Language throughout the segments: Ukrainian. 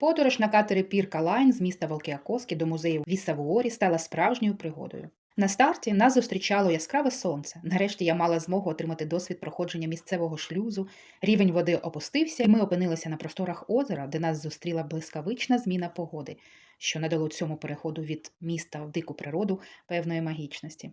Подорож на катері Пірка Лайн з міста Волкіакоски до музею Вісавуорі стала справжньою пригодою. На старті нас зустрічало яскраве сонце. Нарешті я мала змогу отримати досвід проходження місцевого шлюзу. Рівень води опустився, і ми опинилися на просторах озера, де нас зустріла блискавична зміна погоди, що надало цьому переходу від міста в дику природу певної магічності.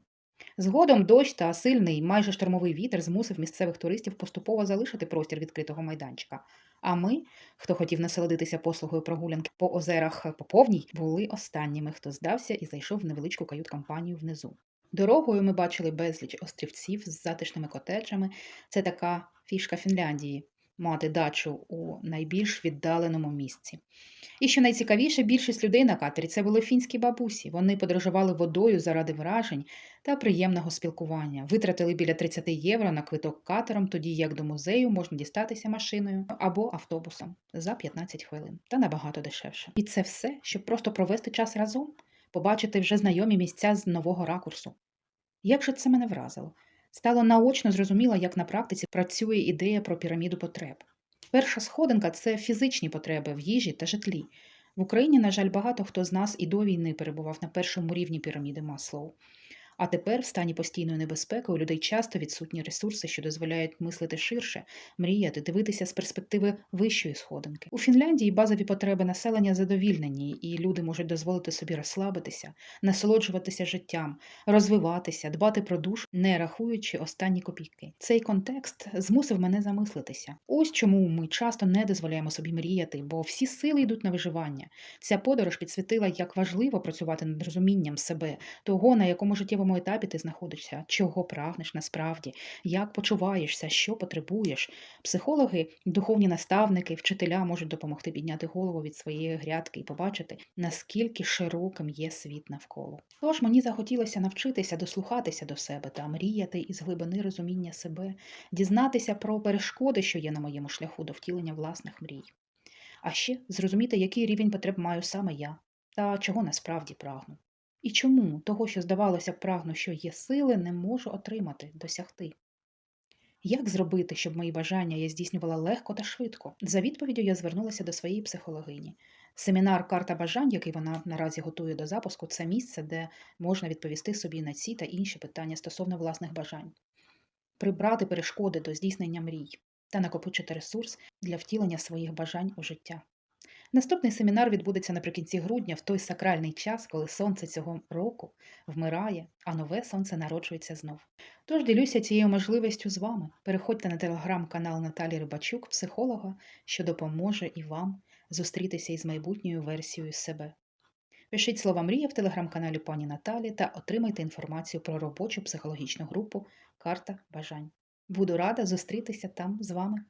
Згодом дощ та сильний, майже штормовий вітер змусив місцевих туристів поступово залишити простір відкритого майданчика. А ми, хто хотів насолодитися послугою прогулянки по озерах по повній, були останніми, хто здався і зайшов в невеличку кают-кампанію внизу. Дорогою ми бачили безліч острівців з затишними котеджами. Це така фішка Фінляндії мати дачу у найбільш віддаленому місці. І що найцікавіше, більшість людей на катері це були фінські бабусі. Вони подорожували водою заради вражень та приємного спілкування. Витратили біля 30 євро на квиток катером, тоді як до музею можна дістатися машиною або автобусом за 15 хвилин та набагато дешевше. І це все, щоб просто провести час разом, побачити вже знайомі місця з нового ракурсу. Як же це мене вразило? Стало наочно зрозуміло, як на практиці працює ідея про піраміду потреб. Перша сходинка це фізичні потреби в їжі та житлі. В Україні, на жаль, багато хто з нас і до війни перебував на першому рівні піраміди Маслоу. А тепер, в стані постійної небезпеки, у людей часто відсутні ресурси, що дозволяють мислити ширше, мріяти, дивитися з перспективи вищої сходинки. У Фінляндії базові потреби населення задовільнені, і люди можуть дозволити собі розслабитися, насолоджуватися життям, розвиватися, дбати про душ, не рахуючи останні копійки. Цей контекст змусив мене замислитися. Ось чому ми часто не дозволяємо собі мріяти, бо всі сили йдуть на виживання. Ця подорож підсвітила, як важливо працювати над розумінням себе, того, на якому життєвому етапі ти знаходишся, чого прагнеш насправді, як почуваєшся, що потребуєш. Психологи, духовні наставники, вчителя можуть допомогти підняти голову від своєї грядки і побачити, наскільки широким є світ навколо. Тож мені захотілося навчитися дослухатися до себе та мріяти із глибини розуміння себе, дізнатися про перешкоди, що є на моєму шляху до втілення власних мрій. А ще зрозуміти, який рівень потреб маю саме я, та чого насправді прагну. І чому того, що здавалося прагну, що є сили, не можу отримати, досягти. Як зробити, щоб мої бажання я здійснювала легко та швидко? За відповіддю я звернулася до своєї психологині. Семінар Карта бажань, який вона наразі готує до запуску, це місце, де можна відповісти собі на ці та інші питання стосовно власних бажань, прибрати перешкоди до здійснення мрій та накопичити ресурс для втілення своїх бажань у життя. Наступний семінар відбудеться наприкінці грудня, в той сакральний час, коли сонце цього року вмирає, а нове сонце народжується знов. Тож ділюся цією можливістю з вами. Переходьте на телеграм-канал Наталі Рибачук, психолога, що допоможе і вам зустрітися із майбутньою версією себе. Пишіть слова мрія в телеграм-каналі пані Наталі та отримайте інформацію про робочу психологічну групу Карта бажань. Буду рада зустрітися там з вами.